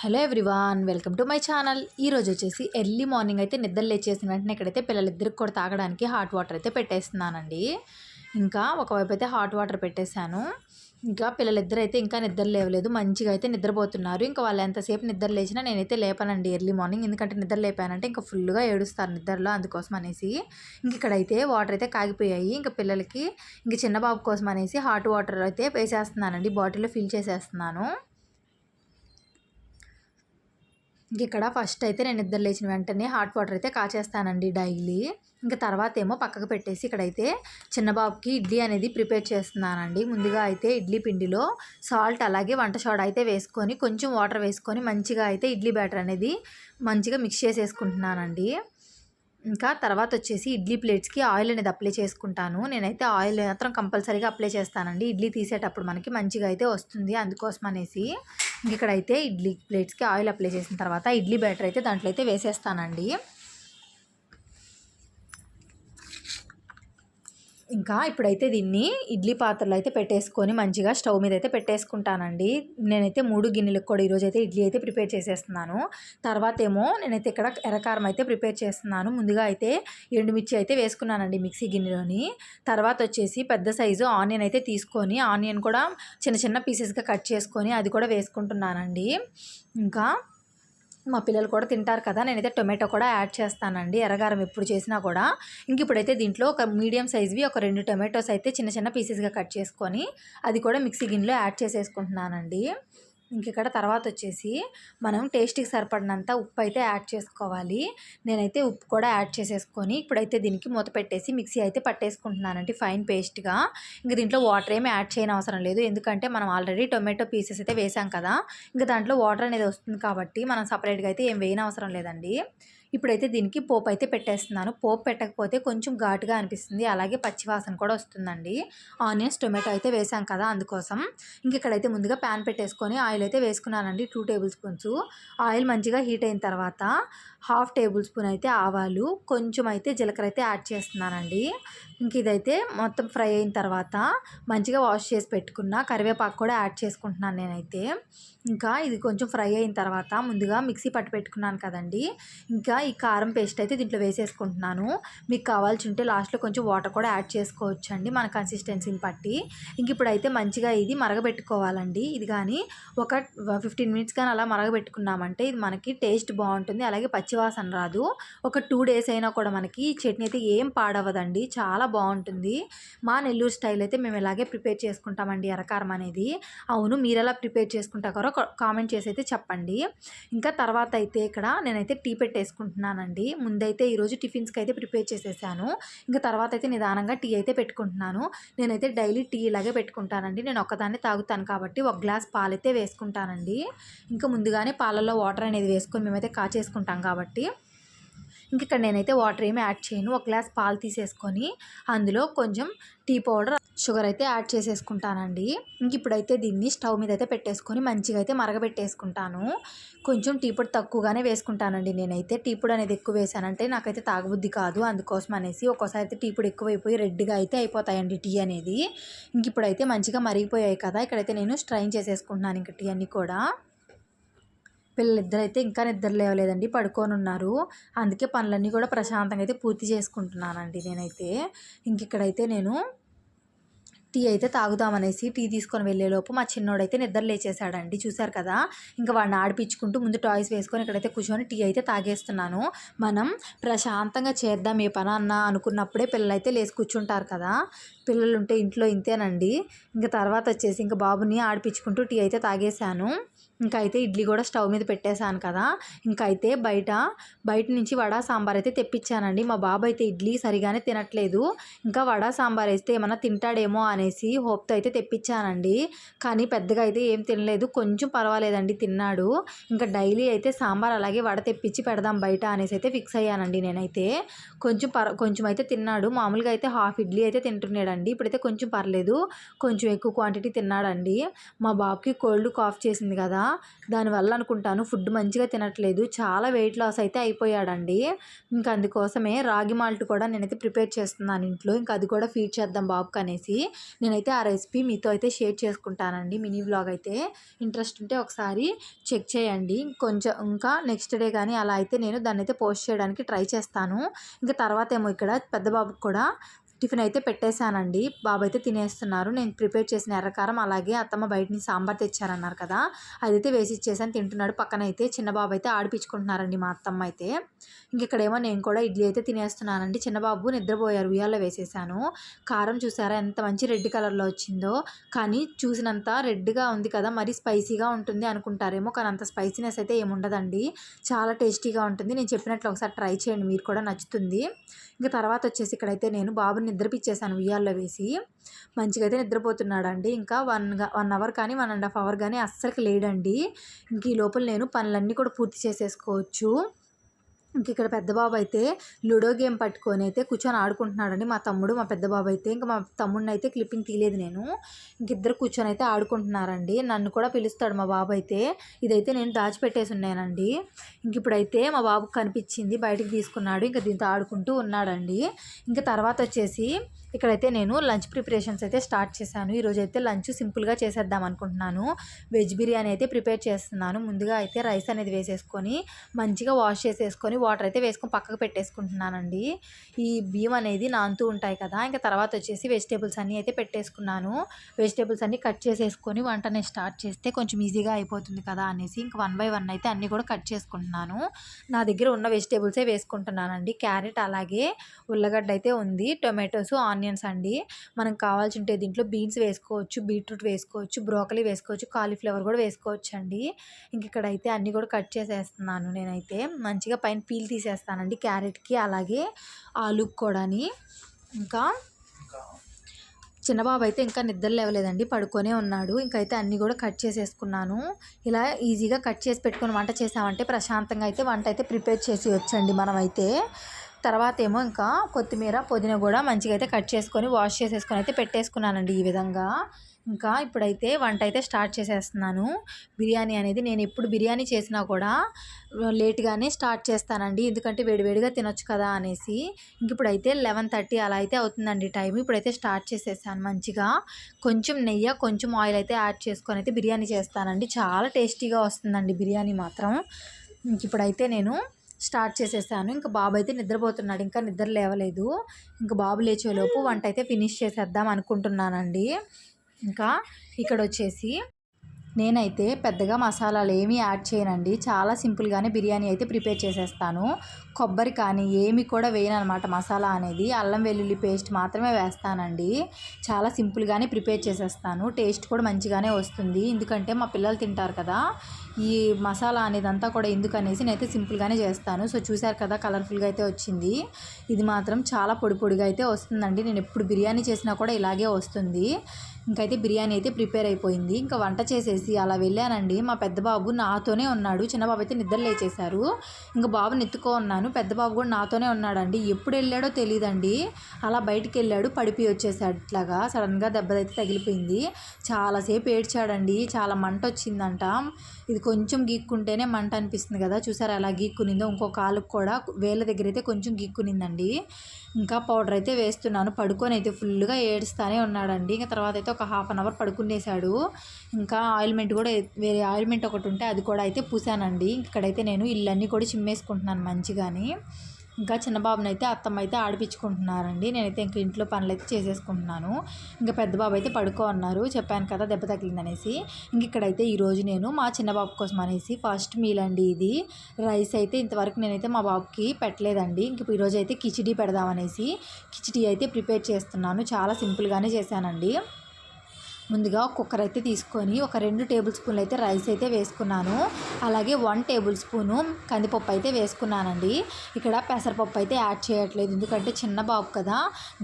Hello everyone welcome to my channel. ఈ రోజు వచ్చేసి ఎర్లీ మార్నింగ్ అయితే నిద్ర లేచేసిన వెంటనే ఇక్కడైతే పిల్లలిద్దరికి కూడా తాగడానికి హాట్ వాటర్ అయితే పెట్టేస్తున్నానండి. ఇంకా ఒకవైపు అయితే హాట్ వాటర్ పెట్టేశాను. ఇంకా పిల్లలిద్దరు అయితే ఇంకా నిద్ర లేవలేదు మంచిగా అయితే నిద్రపోతున్నారు. ఇంకా వాళ్ళు ఎంతసేపు నిద్ర లేచినా నేనైతే లేపానండి ఎర్లీ మార్నింగ్. ఎందుకంటే నిద్ర లేపానంటే ఇంకా ఫుల్గా ఏడుస్తారు నిద్రలో అందుకోసం అనేసి. ఇంక ఇక్కడైతే వాటర్ అయితే కాగిపోయాయి. ఇంకా పిల్లలకి ఇంక చిన్న బాబు కోసం అనేసి హాట్ వాటర్ అయితే వేసేస్తున్నానండి బాటిల్లో ఫిల్ చేసేస్తున్నాను ఇంక ఇక్కడ ఫస్ట్ అయితే నేను నిద్ర లేచిన వెంటనే హాట్ వాటర్ అయితే కాచేస్తానండి డైలీ. ఇంకా తర్వాత ఏమో పక్కకు పెట్టేసి ఇక్కడైతే చిన్నబాబుకి ఇడ్లీ అనేది ప్రిపేర్ చేస్తున్నానండి. ముందుగా అయితే ఇడ్లీ పిండిలో సాల్ట్ అలాగే వంట సోడా అయితే వేసుకొని కొంచెం వాటర్ వేసుకొని మంచిగా అయితే ఇడ్లీ బ్యాటర్ అనేది మంచిగా మిక్స్ చేసేసుకుంటున్నానండి. ఇంకా తర్వాత వచ్చేసి ఇడ్లీ ప్లేట్స్కి ఆయిల్ అనేది అప్లై చేసుకుంటాను. నేనైతే ఆయిల్ మాత్రం కంపల్సరీగా అప్లై చేస్తానండి. ఇడ్లీ తీసేటప్పుడు మనకి మంచిగా అయితే వస్తుంది అందుకోసం అనేసి ఇక్కడైతే ఇడ్లీ ప్లేట్స్కి ఆయిల్ అప్లై చేసిన తర్వాత ఇడ్లీ బ్యాటర్ అయితే దాంట్లో అయితే వేసేస్తానండి. ఇంకా ఇప్పుడైతే దీన్ని ఇడ్లీ పాత్రలు అయితే పెట్టేసుకొని మంచిగా స్టవ్ మీద అయితే పెట్టేసుకుంటానండి. నేనైతే మూడు గిన్నెలకు కూడా ఈరోజు అయితే ఇడ్లీ అయితే ప్రిపేర్ చేసేస్తున్నాను. తర్వాత ఏమో నేనైతే ఇక్కడ ఎర్రకారం అయితే ప్రిపేర్ చేస్తున్నాను. ముందుగా అయితే ఎండుమిర్చి అయితే వేసుకున్నానండి మిక్సీ గిన్నెలోని. తర్వాత వచ్చేసి పెద్ద సైజు ఆనియన్ అయితే తీసుకొని ఆనియన్ కూడా చిన్న చిన్న పీసెస్గా కట్ చేసుకొని అది కూడా వేసుకుంటున్నానండి. ఇంకా మా పిల్లలు కూడా తింటారు కదా నేనైతే టొమాటో కూడా యాడ్ చేస్తానండి. ఎర్రగారం ఎప్పుడు చేసినా కూడా. ఇంక ఇప్పుడైతే దీంట్లో ఒక మీడియం సైజ్వి ఒక రెండు టొమాటోస్ అయితే చిన్న చిన్న పీసెస్గా కట్ చేసుకొని అది కూడా మిక్సీ గిన్నెలో యాడ్ చేసేసుకుంటున్నానండి. ఇంక ఇక్కడ తర్వాత వచ్చేసి మనం టేస్ట్కి సరిపడినంత ఉప్పు అయితే యాడ్ చేసుకోవాలి. నేనైతే ఉప్పు కూడా యాడ్ చేసేసుకొని ఇప్పుడైతే దీనికి మూత పెట్టేసి మిక్సీ అయితే పట్టేసుకుంటున్నానండి ఫైన్ పేస్ట్గా. ఇంక దీంట్లో వాటర్ ఏమి యాడ్ చేయని అవసరం లేదు. ఎందుకంటే మనం ఆల్రెడీ టొమాటో పీసెస్ అయితే వేసాం కదా! ఇంకా దాంట్లో వాటర్ అనేది వస్తుంది కాబట్టి మనం సపరేట్గా అయితే ఏం వేయని అవసరం లేదండి. ఇప్పుడైతే దీనికి పోపు అయితే పెట్టేస్తున్నాను. పోపు పెట్టకపోతే కొంచెం ఘాటుగా అనిపిస్తుంది. అలాగే పచ్చివాసన కూడా వస్తుందండి. ఆనియన్స్ టొమాటో అయితే వేసాం కదా అందుకోసం. ఇంక ఇక్కడైతే ముందుగా ప్యాన్ పెట్టేసుకొని ఆయిల్ అయితే వేసుకున్నానండి. Two tablespoons. ఆయిల్ మంచిగా హీట్ అయిన తర్వాత హాఫ్ టేబుల్ స్పూన్ అయితే ఆవాలు. కొంచెం అయితే జీలకర్ర అయితే యాడ్ చేస్తున్నానండి. ఇంక ఇదైతే మొత్తం ఫ్రై అయిన తర్వాత మంచిగా వాష్ చేసి పెట్టుకున్న కరివేపాకు కూడా యాడ్ చేసుకుంటున్నాను నేనైతే. ఇంకా ఇది కొంచెం ఫ్రై అయిన తర్వాత ముందుగా మిక్సీ పట్టు పెట్టుకున్నాను కదండి. ఇంకా ఈ కారం పేస్ట్ అయితే దీంట్లో వేసేసుకుంటున్నాను. మీకు కావాల్సి ఉంటే లాస్ట్లో కొంచెం వాటర్ కూడా యాడ్ చేసుకోవచ్చు అండి మన కన్సిస్టెన్సీని బట్టి. ఇంక ఇప్పుడైతే మంచిగా ఇది మరగబెట్టుకోవాలండి. ఇది కానీ ఒక ఫిఫ్టీన్ మినిట్స్ కానీ అలా మరగబెట్టుకున్నామంటే ఇది మనకి టేస్ట్ బాగుంటుంది. అలాగే పచ్చివాసన రాదు. ఒక టూ డేస్ అయినా కూడా మనకి ఈ చట్నీ అయితే ఏం పాడవదండి చాలా బాగుంటుంది. మా నెల్లూరు స్టైల్ అయితే మేము ఇలాగే ప్రిపేర్ చేసుకుంటామండి ఎరకారం అనేది. అవును మీరు ఎలా ప్రిపేర్ చేసుకుంటారో కామెంట్ చేసి అయితే చెప్పండి. ఇంకా తర్వాత అయితే ఇక్కడ నేనైతే టీ పెట్టేసుకుంటున్నానండి. ముందైతే ఈరోజు టిఫిన్స్కి అయితే ప్రిపేర్ చేసేసాను. ఇంకా తర్వాత అయితే నిదానంగా టీ అయితే పెట్టుకుంటున్నాను. నేనైతే డైలీ టీ ఇలాగే పెట్టుకుంటానండి. నేను ఒక్కదాన్ని తాగుతాను కాబట్టి ఒక గ్లాస్ పాలైతే వేసుకుంటానండి. ఇంకా ముందుగానే పాలల్లో వాటర్ అనేది వేసుకొని మేమైతే కాచేసుకుంటాం కాబట్టి. ఇంక ఇక్కడ నేనైతే వాటర్ ఏమి యాడ్ చేయను. ఒక గ్లాస్ పాలు తీసేసుకొని అందులో కొంచెం టీ పౌడర్ షుగర్ అయితే యాడ్ చేసేసుకుంటానండి. ఇంక ఇప్పుడైతే దీన్ని స్టవ్ మీద అయితే పెట్టేసుకొని మంచిగా అయితే మరగబెట్టేసుకుంటాను. కొంచెం టీ పొడి తక్కువగానే వేసుకుంటానండి నేనైతే. టీ పొడి అనేది ఎక్కువ వేసానంటే నాకైతే తాగబుద్ధి కాదు. అందుకోసం అనేసి ఒక్కోసారి అయితే టీ పొడి ఎక్కువైపోయి రెడ్గా అయితే అయిపోతాయండి టీ అనేది. ఇంక ఇప్పుడైతే మంచిగా మరిగిపోయాయి కదా ఇక్కడైతే నేను స్ట్రైన్ చేసేసుకుంటున్నాను ఇంక టీ అన్నీ కూడా. పిల్లలిద్దరు అయితే ఇంకా నిద్ర లేవలేదండి పడుకొని ఉన్నారు అందుకే పనులన్నీ కూడా ప్రశాంతంగా అయితే పూర్తి చేసుకుంటున్నానండి నేనైతే. ఇంక ఇక్కడైతే నేను టీ అయితే తాగుదామనేసి టీ తీసుకొని వెళ్ళేలోపు మా చిన్నోడైతే నిద్ర లేచేసాడండి చూశారు కదా? ఇంకా వాడిని ఆడిపించుకుంటూ ముందు టాయ్స్ వేసుకొని ఇక్కడైతే కూర్చొని టీ అయితే తాగేస్తున్నాను. మనం ప్రశాంతంగా చేద్దాం ఏ పని అన్న అనుకున్నప్పుడే పిల్లలైతే లేచి కూర్చుంటారు కదా? పిల్లలు ఉంటే ఇంట్లో ఇంతేనండి. ఇంకా తర్వాత వచ్చేసి ఇంకా బాబుని ఆడిపించుకుంటూ టీ అయితే తాగేశాను. ఇంకా అయితే ఇడ్లీ కూడా స్టవ్ మీద పెట్టేశాను కదా. ఇంకా అయితే బయట బయట నుంచి వడ సాంబార్ అయితే తెప్పించానండి. మా బాబు అయితే ఇడ్లీ సరిగానే తినట్లేదు. ఇంకా వడ సాంబార్ వేస్తే ఏమన్నా తింటాడేమో అనేసి హోప్తో అయితే తెప్పించానండి. కానీ పెద్దగా అయితే ఏం తినలేదు. కొంచెం పర్వాలేదండి తిన్నాడు. ఇంకా డైలీ అయితే సాంబార్ అలాగే వడ తెప్పించి పెడదాం బయట అనేసి అయితే ఫిక్స్ అయ్యానండి నేనైతే. కొంచెం పర్ కొంచెం అయితే తిన్నాడు. మామూలుగా అయితే హాఫ్ ఇడ్లీ అయితే తిన్నాడండి. ఇప్పుడైతే కొంచెం పర్లేదు. కొంచెం ఎక్కువ క్వాంటిటీ తిన్నాడండి. మా బాబుకి కోల్డ్ కాఫ్ చేసింది కదా. దానివల్ల అనుకుంటాను ఫుడ్ మంచిగా తినట్లేదు. చాలా వెయిట్ లాస్ అయితే అయిపోయాడండి. ఇంకా అందుకోసమే రాగి మాల్ట్ కూడా నేనైతే ప్రిపేర్ చేస్తున్నాను ఇంట్లో. ఇంకా అది కూడా ఫీడ్ చేద్దాం బాబుకి అనేసి. నేనైతే ఆ రెసిపీ మీతో అయితే షేర్ చేసుకుంటానండి. మినీ వ్లాగ్ అయితే. ఇంట్రెస్ట్ ఉంటే ఒకసారి చెక్ చేయండి. కొంచెం ఇంకా నెక్స్ట్ డే కానీ అలా అయితే నేను దాన్ని అయితే పోస్ట్ చేయడానికి ట్రై చేస్తాను. ఇంకా తర్వాత ఏమో ఇక్కడ పెద్ద బాబుకి కూడా టిఫిన్ అయితే పెట్టేశానండి. బాబు అయితే తినేస్తున్నారు. నేను ప్రిపేర్ చేసిన ఎర్రకారం అలాగే అత్తమ్మ బయట నుంచి సాంబార్ తెచ్చారన్నారు కదా. అదైతే వేసి ఇచ్చేసాను. తింటున్నాడు. పక్కన అయితే చిన్న బాబు అయితే ఆడిపించుకుంటున్నారండి మా అత్తమ్మ అయితే. ఇంకెక్కడేమో నేను కూడా ఇడ్లీ అయితే తినేస్తున్నానండి. చిన్న బాబు నిద్రపోయారు. ఉయ్యాల్లో వేసేసాను. కారం చూసారా? ఎంత మంచి రెడ్ కలర్లో వచ్చిందో. కానీ చూసినంత రెడ్గా ఉంది కదా. మరి స్పైసీగా ఉంటుంది అనుకుంటారేమో. కానీ అంత స్పైసీనెస్ అయితే ఏముండదండి చాలా టేస్టీగా ఉంటుంది. నేను చెప్పినట్లు ఒకసారి ట్రై చేయండి. మీరు కూడా నచ్చుతుంది. ఇంకా తర్వాత వచ్చేసి ఇక్కడైతే నేను బాబుని నిద్రపిచ్చేసాను ఉయ్యాల్లో వేసి. మంచిగా అయితే నిద్రపోతున్నాడండి. ఇంకా వన్ వన్ అవర్ కానీ వన్ అండ్ హాఫ్ అవర్ కానీ అస్సలకి లేడండి. ఇంక ఈ లోపల నేను పనులన్నీ కూడా పూర్తి చేసేసుకోవచ్చు. ఇంక ఇక్కడ పెద్ద బాబు అయితే లూడో గేమ్ పట్టుకొని అయితే కూర్చొని ఆడుకుంటున్నాడండి. మా తమ్ముడు మా పెద్ద బాబు అయితే ఇంకా మా తమ్ముడిని అయితే క్లిప్పింగ్ తీయలేదు నేను. ఇంక ఇద్దరు కూర్చొని అయితే ఆడుకుంటున్నారండి. నన్ను కూడా పిలుస్తాడు మా బాబు అయితే ఇదైతే నేను దాచిపెట్టేసి ఉన్నానండి. ఇంక ఇప్పుడైతే మా బాబుకు కనిపించింది బయటకు తీసుకున్నాడు. ఇంకా దీంతో ఆడుకుంటూ ఉన్నాడండి. ఇంకా తర్వాత వచ్చేసి ఇక్కడైతే నేను లంచ్ ప్రిపరేషన్స్ అయితే స్టార్ట్ చేశాను. ఈరోజు అయితే లంచ్ సింపుల్గా చేసేద్దాం అనుకుంటున్నాను. వెజ్ బిర్యానీ అయితే ప్రిపేర్ చేస్తున్నాను. ముందుగా అయితే రైస్ అనేది వేసేసుకొని మంచిగా వాష్ చేసేసుకొని వాటర్ అయితే వేసుకొని పక్కకు పెట్టేసుకుంటున్నానండి. ఈ బియ్యం అనేది నాంతూ ఉంటాయి కదా ఇంకా తర్వాత వచ్చేసి వెజిటేబుల్స్ అన్నీ అయితే పెట్టేసుకున్నాను. వెజిటేబుల్స్ అన్నీ కట్ చేసేసుకొని వంటనే స్టార్ట్ చేస్తే కొంచెం ఈజీగా అయిపోతుంది కదా అనేసి ఇంకా వన్ బై వన్ అయితే అన్నీ కూడా కట్ చేసుకుంటున్నాను. నా దగ్గర ఉన్న వెజిటేబుల్సే వేసుకుంటున్నానండి. క్యారెట్ అలాగే ఉల్లగడ్డ అయితే ఉంది. టొమాటోస్ ఆనియన్స్ అండి. మనం కావాల్సింటే దీంట్లో బీన్స్ వేసుకోవచ్చు బీట్రూట్ వేసుకోవచ్చు బ్రోకలీ వేసుకోవచ్చు కాలీఫ్లవర్ కూడా వేసుకోవచ్చు అండి ఇంక ఇక్కడైతే అన్నీ కూడా కట్ చేసేస్తున్నాను నేనైతే. మంచిగా పైన పీల్ తీసేస్తానండి క్యారెట్కి అలాగే ఆలుకి కూడాని. ఇంకా చిన్నబాబు అయితే ఇంకా నిద్ర లేవలేదండి పడుకొనే ఉన్నాడు. ఇంకైతే అన్నీ కూడా కట్ చేసేసుకున్నాను. ఇలా ఈజీగా కట్ చేసి పెట్టుకొని వంట చేసామంటే ప్రశాంతంగా అయితే వంట అయితే ప్రిపేర్ చేసి వచ్చండి మనమైతే. తర్వాత ఏమో ఇంకా కొత్తిమీర పుదీనా కూడా మంచిగా అయితే కట్ చేసుకొని వాష్ చేసేసుకొని అయితే పెట్టేసుకున్నానండి ఈ విధంగా. ఇంకా ఇప్పుడైతే వంట అయితే స్టార్ట్ చేసేస్తున్నాను. బిర్యానీ అనేది నేను ఎప్పుడు బిర్యానీ చేసినా కూడా లేట్గానే స్టార్ట్ చేస్తానండి. ఎందుకంటే వేడివేడిగా తినొచ్చు కదా అనేసి. ఇంక ఇప్పుడైతే లెవెన్ థర్టీ అలా అయితే అవుతుందండి టైం. ఇప్పుడైతే స్టార్ట్ చేసేసాను మంచిగా. కొంచెం నెయ్యి కొంచెం ఆయిల్ అయితే యాడ్ చేసుకొని అయితే బిర్యానీ చేస్తానండి. చాలా టేస్టీగా వస్తుందండి బిర్యానీ మాత్రం. ఇంక ఇప్పుడైతే నేను స్టార్ట్ చేసేసాను. ఇంకా బాబు అయితే నిద్రపోతున్నాడు. ఇంకా నిద్ర లేవలేదు. ఇంకా బాబు లేచేలోపు వంట అయితే ఫినిష్ చేసేద్దాం అనుకుంటున్నానండి. ఇంకా ఇక్కడ వచ్చేసి నేనైతే పెద్దగా మసాలాలు ఏమీ యాడ్ చేయనండి. చాలా సింపుల్గానే బిర్యానీ అయితే ప్రిపేర్ చేసేస్తాను. కొబ్బరి కానీ ఏమి కూడా వేయను అనమాట మసాలా అనేది అల్లం వెల్లుల్లి పేస్ట్ మాత్రమే వేస్తానండి. చాలా సింపుల్గానే ప్రిపేర్ చేసేస్తాను. టేస్ట్ కూడా మంచిగానే వస్తుంది. ఎందుకంటే మా పిల్లలు తింటారు కదా ఈ మసాలా అనేది అంతా కూడా ఎందుకనేసి నేనైతే సింపుల్గానే చేస్తాను. సో చూశారు కదా కలర్ఫుల్గా అయితే వచ్చింది. ఇది మాత్రం చాలా పొడి పొడిగా అయితే వస్తుందండి. నేను ఎప్పుడు బిర్యానీ చేసినా కూడా ఇలాగే వస్తుంది. ఇంకైతే బిర్యానీ అయితే ప్రిపేర్ అయిపోయింది. ఇంకా వంట చేసేసి అలా వెళ్ళానండి. మా పెద్ద బాబు నాతోనే ఉన్నాడు. చిన్న బాబు అయితే నిద్ర లేచేశారు. ఇంకా బాబుని ఎత్తుకో ఉన్నాను పెద్ద బాబు కూడా నాతోనే ఉన్నాడండి. ఎప్పుడు వెళ్ళాడో తెలియదండి అలా బయటికి వెళ్ళాడు పడిపోయి వచ్చేసాడు ఇట్లాగా. సడన్గా దెబ్బదైతే తగిలిపోయింది. చాలాసేపు ఏడ్చాడండి. చాలా మంట వచ్చిందంట. ఇది కొంచెం గీక్కుంటేనే మంట అనిపిస్తుంది కదా. చూసారు అలా గీక్కునిందో. ఇంకో కాలుకు కూడా వేళ్ళ దగ్గర అయితే కొంచెం గీక్కునిందండి. ఇంకా పౌడర్ అయితే వేస్తున్నాను. పడుకొని అయితే ఫుల్గా ఏడుస్తానే ఉన్నాడండి. ఇంకా తర్వాత అయితే ఒక హాఫ్ అన్ అవర్ పడుకునేసాడు ఇంకా ఆయిల్మెంట్ కూడా వేరే ఆయిల్మెంట్ ఒకటి ఉంటే అది కూడా అయితే పూసానండి. ఇక్కడైతే నేను ఇల్లన్నీ కూడా చిమ్మేసుకుంటున్నాను మంచిగాని. ఇంకా చిన్నబాబుని అయితే అత్తమ్మ అయితే ఆడిపించుకుంటున్నారండి. నేనైతే ఇంక ఇంట్లో పనులు అయితే చేసేసుకుంటున్నాను. ఇంకా పెద్ద బాబు అయితే పడుకో అన్నారు. చెప్పాను కదా దెబ్బ తగిలిందనేసి. ఇంక ఇక్కడైతే ఈరోజు నేను మా చిన్న బాబు కోసం అనేసి ఫస్ట్ మీల్ అండి ఇది. రైస్ అయితే ఇంతవరకు నేనైతే మా బాబుకి పెట్టలేదండి. ఇంక ఈరోజు అయితే కిచిడీ పెడదామనేసి కిచిడీ అయితే ప్రిపేర్ చేస్తున్నాను. చాలా సింపుల్గానే చేశానండి. ముందుగా కుక్కర్ అయితే తీసుకొని ఒక రెండు టేబుల్ స్పూన్లు అయితే రైస్ అయితే వేసుకున్నాను. అలాగే వన్ టేబుల్ స్పూను కందిపప్పు అయితే వేసుకున్నానండి. ఇక్కడ పెసరపప్పు అయితే యాడ్ చేయట్లేదు. ఎందుకంటే చిన్న బాబు కదా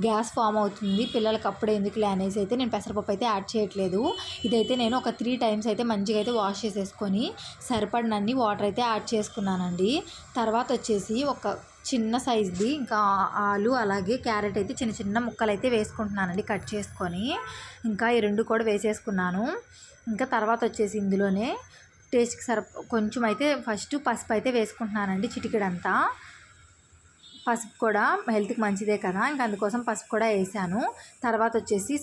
గ్యాస్ ఫామ్ అవుతుంది. పిల్లలకి అప్పుడే ఎందుకులే అనేసి అయితే నేను పెసరపప్పు అయితే యాడ్ చేయట్లేదు. ఇదైతే నేను ఒక త్రీ టైమ్స్ అయితే మంచిగా అయితే వాష్ చేసేసుకొని సరిపడినన్ని వాటర్ అయితే యాడ్ చేసుకున్నానండి. తర్వాత వచ్చేసి ఒక చిన్న సైజ్ది ఇంకా ఆలు అలాగే క్యారెట్ అయితే చిన్న చిన్న ముక్కలు అయితే వేసుకుంటున్నానండి కట్ చేసుకొని. ఇంకా ఈ రెండు కూడా వేసేసుకున్నాను. ఇంకా తర్వాత వచ్చేసి ఇందులోనే టేస్ట్కి సరిప కొంచెం అయితే ఫస్ట్ పసుపు అయితే వేసుకుంటున్నానండి చిటికెడంతా. పసుపు కూడా హెల్త్కి మంచిదే కదా. ఇంకా అందుకోసం పసుపు కూడా వేసాను. తర్వాత వచ్చేసి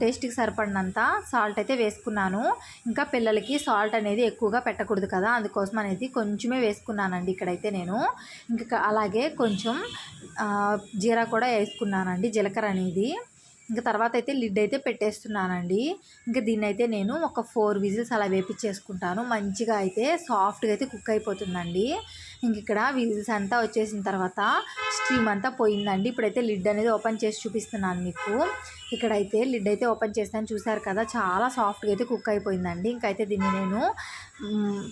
టేస్ట్కి సరిపడినంత సాల్ట్ అయితే వేసుకున్నాను. ఇంకా పిల్లలకి సాల్ట్ అనేది ఎక్కువగా పెట్టకూడదు కదా. అందుకోసం అనేది కొంచెమే వేసుకున్నానండి ఇక్కడైతే నేను. ఇంకా అలాగే కొంచెం జీరా కూడా వేసుకున్నానండి జీలకర్ర అనేది. ఇంకా తర్వాత అయితే లిడ్ అయితే పెట్టేస్తున్నానండి. ఇంకా దీన్ని అయితే నేను ఒక ఫోర్ విజిల్స్ అలా వేపించేసుకుంటాను మంచిగా అయితే సాఫ్ట్గా అయితే కుక్ అయిపోతుందండి. ఇంక ఇక్కడ విజిల్స్ అంతా వచ్చేసిన తర్వాత స్ట్రీమ్ అంతా పోయిందండి. ఇప్పుడైతే లిడ్ అనేది ఓపెన్ చేసి చూపిస్తున్నాను మీకు. ఇక్కడైతే లిడ్ అయితే ఓపెన్ చేస్తాను. చూసారు కదా చాలా సాఫ్ట్గా అయితే కుక్ అయిపోయిందండి. ఇంకైతే దీన్ని నేను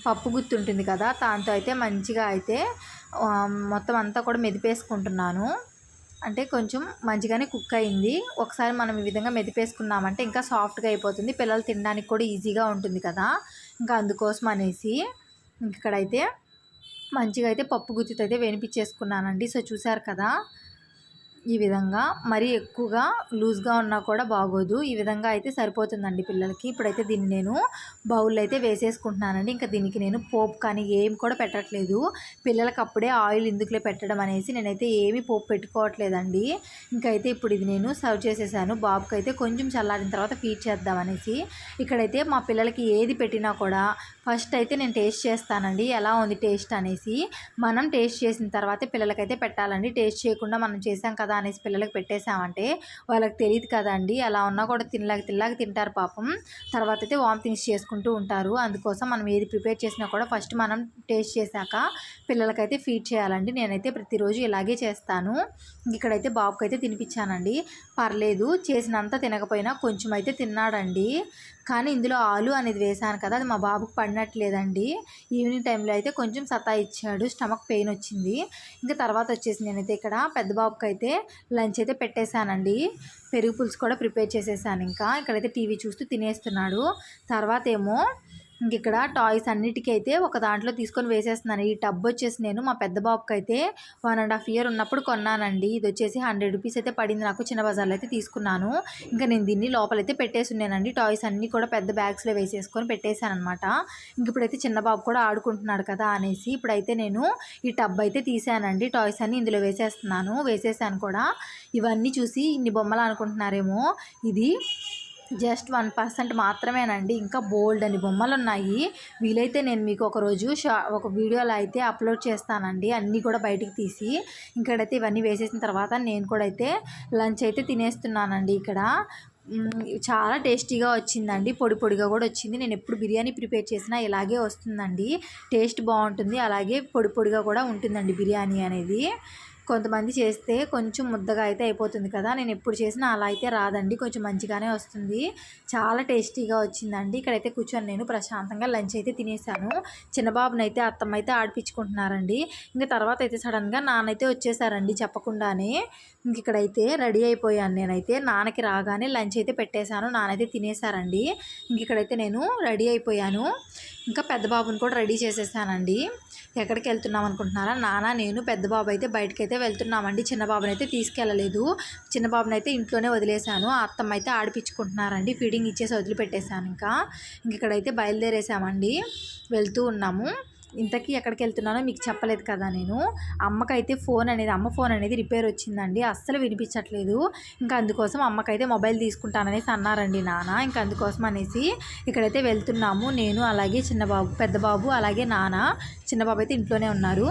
పప్పు గుర్తుంటుంది కదా దాంతో అయితే మంచిగా అయితే మొత్తం అంతా కూడా మెదిపేసుకుంటున్నాను. అంటే కొంచెం మంచిగానే కుక్ అయింది. ఒకసారి మనం ఈ విధంగా మెదిపేసుకున్నామంటే ఇంకా సాఫ్ట్గా అయిపోతుంది. పిల్లలు తినడానికి కూడా ఈజీగా ఉంటుంది కదా. ఇంకా అందుకోసం అనేసి ఇంక ఇక్కడైతే మంచిగా అయితే పప్పు గుత్తితో అయితే వేనిపించేసుకున్నానండి. సో చూసారు కదా? ఈ విధంగా మరీ ఎక్కువగా లూజ్గా ఉన్నా కూడా బాగోదు. ఈ విధంగా అయితే సరిపోతుందండి పిల్లలకి. ఇప్పుడైతే దీన్ని నేను బౌల్ అయితే వేసేసుకుంటున్నానండి. ఇంకా దీనికి నేను పోపు కానీ ఏం కూడా పెట్టట్లేదు. పిల్లలకి అప్పుడే ఆయిల్ ఇందుకులే పెట్టడం అనేసి నేనైతే ఏమీ పోపు పెట్టుకోవట్లేదండి. ఇంకైతే ఇప్పుడు ఇది నేను సర్వ్ చేసేసాను. బాబుకి అయితే కొంచెం చల్లారిన తర్వాత ఫీడ్ చేద్దామనేసి ఇక్కడైతే మా పిల్లలకి ఏది పెట్టినా కూడా ఫస్ట్ అయితే నేను టేస్ట్ చేస్తానండి. ఎలా ఉంది టేస్ట్ అనేసి. మనం టేస్ట్ చేసిన తర్వాతే పిల్లలకైతే పెట్టాలండి. టేస్ట్ చేయకుండా మనం చేసాం కదా అనేసి పిల్లలకి పెట్టేసామంటే వాళ్ళకి తెలియదు కదండి. అలా ఉన్నా కూడా తినలేక తినలేక తింటారు పాపం. తర్వాత అయితే వామిటింగ్స్ చేసుకుంటూ ఉంటారు. అందుకోసం మనం ఏది ప్రిపేర్ చేసినా కూడా ఫస్ట్ మనం టేస్ట్ చేశాక పిల్లలకైతే ఫీడ్ చేయాలండి. నేనైతే ప్రతిరోజు ఇలాగే చేస్తాను. ఇక్కడైతే బాబుకైతే తినిపించానండి. పర్లేదు చేసినంత తినకపోయినా కొంచెం అయితే తిన్నాడండి. కానీ ఇందులో ఆలు అనేది వేసాను కదా అది మా బాబుకు అనట్లేదండి. ఈవినింగ్ టైంలో అయితే కొంచెం సతా ఇచ్చాడు. స్టమక్ పెయిన్ వచ్చింది. ఇంకా తర్వాత వచ్చేసి నేనైతే ఇక్కడ. పెద్ద బాబుకి అయితే లంచ్ అయితే పెట్టేశానండి. పెరుగు పులుసు కూడా ప్రిపేర్ చేసేసాను ఇంకా. ఇక్కడైతే టీవీ చూస్తూ తినేస్తున్నాడు. తర్వాత ఏమో ఇంక ఇక్కడ టాయ్స్ అన్నిటికీ అయితే ఒక దాంట్లో తీసుకొని వేసేస్తున్నాను. ఈ టబ్ వచ్చేసి నేను మా పెద్ద బాబుకి అయితే వన్ అండ్ హాఫ్ ఇయర్ ఉన్నప్పుడు కొన్నానండి. ఇది వచ్చేసి హండ్రెడ్ రూపీస్ అయితే పడింది నాకు చిన్న బజార్లో అయితే తీసుకున్నాను. ఇంకా నేను దీన్ని లోపలైతే పెట్టేసి ఉన్నానండి. టాయ్స్ అన్నీ కూడా పెద్ద బ్యాగ్స్లో వేసేసుకొని పెట్టేశాను అనమాట ఇంక ఇప్పుడైతే చిన్న బాబు కూడా ఆడుకుంటున్నాడు కదా అనేసి ఇప్పుడైతే నేను ఈ టబ్ అయితే తీసానండి టాయ్స్ అన్ని ఇందులో వేసేస్తున్నాను. వేసేసాను కూడా. ఇవన్నీ చూసి ఇన్ని బొమ్మలు అనుకుంటున్నారేమో. ఇది జస్ట్ వన్ పర్సెంట్ మాత్రమేనండి. ఇంకా బోల్డ్ అని బొమ్మలు ఉన్నాయి వీలైతే నేను మీకు ఒకరోజు షా ఒక వీడియోలో అయితే అప్లోడ్ చేస్తానండి. అన్నీ కూడా బయటికి తీసి ఇక్కడైతే ఇవన్నీ వేసేసిన తర్వాత నేను కూడా అయితే లంచ్ అయితే తినేస్తున్నానండి ఇక్కడ. చాలా టేస్టీగా వచ్చిందండి. పొడి పొడిగా కూడా వచ్చింది. నేను ఎప్పుడు బిర్యానీ ప్రిపేర్ చేసినా ఇలాగే వస్తుందండి. టేస్ట్ బాగుంటుంది. అలాగే పొడి పొడిగా కూడా ఉంటుందండి బిర్యానీ అనేది. కొంతమంది చేస్తే కొంచెం ముద్దగా అయితే అయిపోతుంది కదా. నేను ఎప్పుడు చేసినా అలా అయితే రాదండి. కొంచెం మంచిగానే వస్తుంది. చాలా టేస్టీగా వచ్చిందండి. ఇక్కడైతే కూర్చొని నేను ప్రశాంతంగా లంచ్ అయితే తినేసాను. చిన్నబాబునైతే అత్తమ్మ అయితే ఆడిపించుకుంటున్నారండి. ఇంకా తర్వాత అయితే సడన్గా నాన్నైతే వచ్చేసారండి చెప్పకుండానే. ఇంక ఇక్కడైతే రెడీ అయిపోయాను నేనైతే. నాన్నకి రాగానే లంచ్ అయితే పెట్టేశాను. నాన్నైతే తినేసారండి. ఇంక ఇక్కడైతే నేను రెడీ అయిపోయాను. ఇంకా పెద్ద బాబుని కూడా రెడీ చేసేసానండి. ఎక్కడికి వెళ్తున్నాం అనుకుంటున్నారా? నాన్న నేను పెద్ద బాబు అయితే బయటకు అయితే వెళ్తున్నామండి. చిన్న బాబుని అయితే తీసుకెళ్ళలేదు. చిన్న బాబుని అయితే ఇంట్లోనే వదిలేశాను. ఆ అత్తమ్మ అయితే ఆడిపించుకుంటున్నారండి. ఫీడింగ్ ఇచ్చేసి వదిలిపెట్టేశాను ఇంకా. ఇంక ఇక్కడైతే బయలుదేరేసామండి వెళ్తూ ఉన్నాము. ఇంతకీ ఎక్కడికి వెళ్తున్నానో మీకు చెప్పలేదు కదా నేను. అమ్మకైతే ఫోన్ అనేది అమ్మ ఫోన్ అనేది రిపేర్ వచ్చిందండి. అస్సలు వినిపించట్లేదు. ఇంకా అందుకోసం అమ్మకైతే మొబైల్ తీసుకుంటాననేసి అన్నారండి నాన్న. ఇంకా అందుకోసం అనేసి ఇక్కడైతే వెళ్తున్నాము. నేను అలాగే చిన్న బాబు పెద్ద బాబు అలాగే నాన్న చిన్న బాబు అయితే ఇంట్లోనే ఉన్నారు.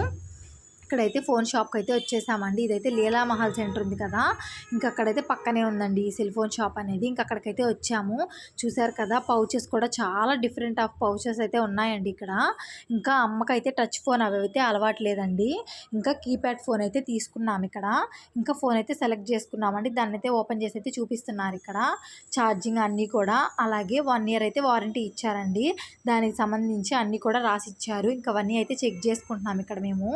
ఇక్కడైతే ఫోన్ షాప్కి అయితే వచ్చేసామండి. ఇదైతే లీలా మహల్ సెంటర్ ఉంది కదా. ఇంకా అక్కడైతే పక్కనే ఉందండి ఈ సెల్ ఫోన్ షాప్ అనేది. ఇంకా అక్కడికైతే వచ్చాము. చూసారు కదా పౌచెస్ కూడా చాలా డిఫరెంట్ ఆఫ్ పౌచెస్ అయితే ఉన్నాయండి ఇక్కడ. ఇంకా అమ్మకైతే టచ్ ఫోన్ అవి అయితే అలవాటు లేదండి. ఇంకా కీప్యాడ్ ఫోన్ అయితే తీసుకున్నాం ఇక్కడ. ఇంకా ఫోన్ అయితే సెలెక్ట్ చేసుకున్నామండి. దాన్ని అయితే ఓపెన్ చేసి అయితే చూపిస్తున్నారు ఇక్కడ. ఛార్జింగ్ అన్నీ కూడా. అలాగే వన్ ఇయర్ అయితే వారంటీ ఇచ్చారండి. దానికి సంబంధించి అన్నీ కూడా రాసి ఇచ్చారు ఇంకా అవన్నీ అయితే చెక్ చేసుకుంటున్నాం ఇక్కడ మేము.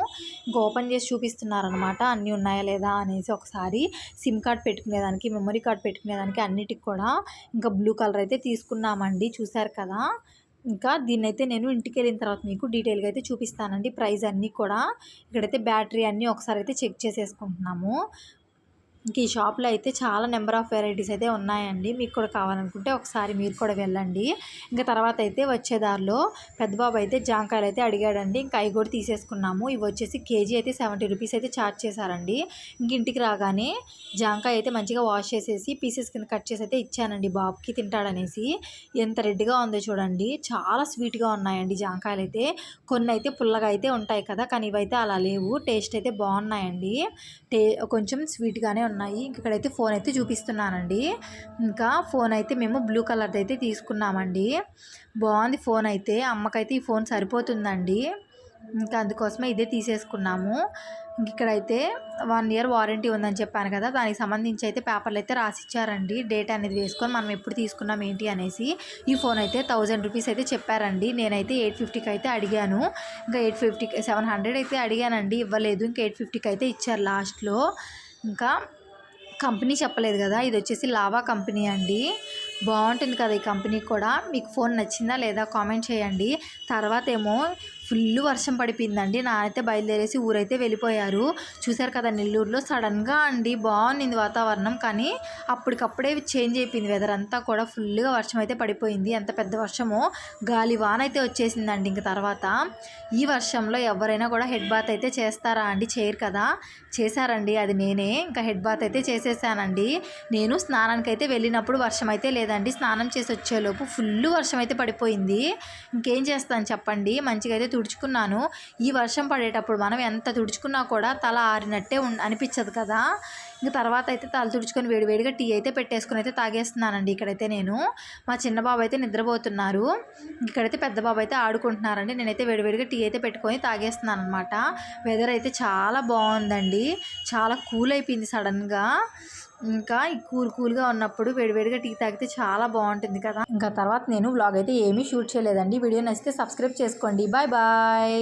ఇంకా ఓపెన్ చేసి చూపిస్తున్నారనమాట అన్నీ ఉన్నాయా లేదా అనేసి ఒకసారి సిమ్ కార్డ్ పెట్టుకునేదానికి మెమరీ కార్డ్ పెట్టుకునేదానికి అన్నిటికి కూడా ఇంకా బ్లూ కలర్ అయితే తీసుకున్నామండి. చూసారు కదా? ఇంకా దీన్నైతే నేను ఇంటికి వెళ్ళిన తర్వాత మీకు డీటెయిల్గా అయితే చూపిస్తానండి. ప్రైస్ అన్నీ కూడా ఇక్కడైతే బ్యాటరీ అన్నీ ఒకసారి అయితే చెక్ చేసేసుకుంటున్నాము. ఇంక ఈ షాప్లో అయితే చాలా నెంబర్ ఆఫ్ వెరైటీస్ అయితే ఉన్నాయండి. మీకు కూడా కావాలనుకుంటే ఒకసారి మీరు కూడా వెళ్ళండి. ఇంకా తర్వాత అయితే వచ్చే దారిలో పెద్ద బాబు అయితే జాంకాయలు అయితే అడిగాడండి. ఇంకా అవి కూడా తీసేసుకున్నాము. ఇవి వచ్చేసి కేజీ అయితే సెవెంటీ రూపీస్ అయితే ఛార్జ్ చేశారండి. ఇంక ఇంటికి రాగానే జాంకాయ అయితే మంచిగా వాష్ చేసేసి పీసెస్ కింద కట్ చేసి అయితే ఇచ్చానండి బాబుకి తింటాడనేసి. ఎంత రెడ్గా ఉందో చూడండి. చాలా స్వీట్గా ఉన్నాయండి జాంకాయలు అయితే. కొన్ని అయితే పుల్లగా అయితే ఉంటాయి కదా కానీ ఇవైతే అలా లేవు. టేస్ట్ అయితే బాగున్నాయండి. టే కొంచెం స్వీట్గానే ఉన్నాయి ఉన్నాయి. ఇక్కడైతే ఫోన్ అయితే చూపిస్తున్నానండి. ఇంకా ఫోన్ అయితే మేము బ్లూ కలర్ది అయితే తీసుకున్నామండి. బాగుంది ఫోన్ అయితే. అమ్మకైతే ఈ ఫోన్ సరిపోతుందండి. ఇంకా అందుకోసమే ఇదే తీసేసుకున్నాము. ఇంక ఇక్కడైతే వన్ ఇయర్ వారంటీ ఉందని చెప్పాను కదా. దానికి సంబంధించి అయితే పేపర్లు అయితే రాసిచ్చారండి. డేట్ అనేది వేసుకొని మనం ఎప్పుడు తీసుకున్నాం ఏంటి అనేసి ఈ ఫోన్ అయితే థౌజండ్ రూపీస్ అయితే చెప్పారండి. నేనైతే ఎయిట్ ఫిఫ్టీకి అయితే అడిగాను. ఇంకా ఎయిట్ ఫిఫ్టీ సెవెన్ హండ్రెడ్ అయితే అడిగానండి. ఇవ్వలేదు. ఇంకా ఎయిట్ ఫిఫ్టీకి అయితే ఇచ్చారు లాస్ట్లో. ఇంకా కంపెనీ చెప్పలేదు కదా ఇది వచ్చేసి లావా కంపెనీ అండి. బాగుంటుంది కదా ఈ కంపెనీ కూడా. మీకు ఫోన్ నచ్చిందా లేదా కామెంట్ చేయండి. తర్వాత ఏమో ఫుల్ వర్షం పడిపోయిందండి. నానైతే బయలుదేరేసి ఊరైతే వెళ్ళిపోయారు. చూశారు కదా నెల్లూరులో సడన్గా అండి బాగుంది వాతావరణం. కానీ అప్పటికప్పుడే చేంజ్ అయిపోయింది. వెదర్ అంతా కూడా ఫుల్గా వర్షం అయితే పడిపోయింది. ఎంత పెద్ద వర్షమో. గాలి వాన అయితే వచ్చేసిందండి ఇంక తర్వాత. ఈ వర్షంలో ఎవరైనా కూడా హెడ్ బాత్ అయితే చేస్తారా అండి? చేయరు కదా. చేశారండి. అది నేనే. ఇంకా హెడ్ బాత్ అయితే చేసేసానండి. నేను స్నానానికి అయితే వెళ్ళినప్పుడు వర్షం అయితే లేదు లేదండి. స్నానం చేసి వచ్చేలోపు ఫుల్ వర్షం అయితే పడిపోయింది. ఇంకేం చేస్తాను చెప్పండి? మంచిగా అయితే తుడుచుకున్నాను. ఈ వర్షం పడేటప్పుడు మనం ఎంత తుడుచుకున్నా కూడా తల ఆరినట్టే ఉం అనిపించదు కదా. ఇంక తర్వాత అయితే తల తుడుచుకొని వేడివేడిగా టీ అయితే పెట్టేసుకొని అయితే తాగేస్తున్నానండి ఇక్కడైతే నేను. మా చిన్న బాబు అయితే నిద్రపోతున్నారు. ఇక్కడైతే పెద్ద బాబు అయితే ఆడుకుంటున్నారండి. నేనైతే వేడివేడిగా టీ అయితే పెట్టుకొని తాగేస్తున్నాను అనమాట వెదర్ అయితే చాలా బాగుందండి. చాలా కూల్ అయిపోయింది సడన్గా. ఇంకా కూల్ కూల్గా ఉన్నప్పుడు వేడివేడిగా టీ తాగితే చాలా బాగుంటుంది కదా. ఇంకా తర్వాత నేను వ్లాగ్ అయితే ఏమీ షూట్ చేయలేదండి. వీడియో నచ్చితే సబ్స్క్రైబ్ చేసుకోండి. Bye bye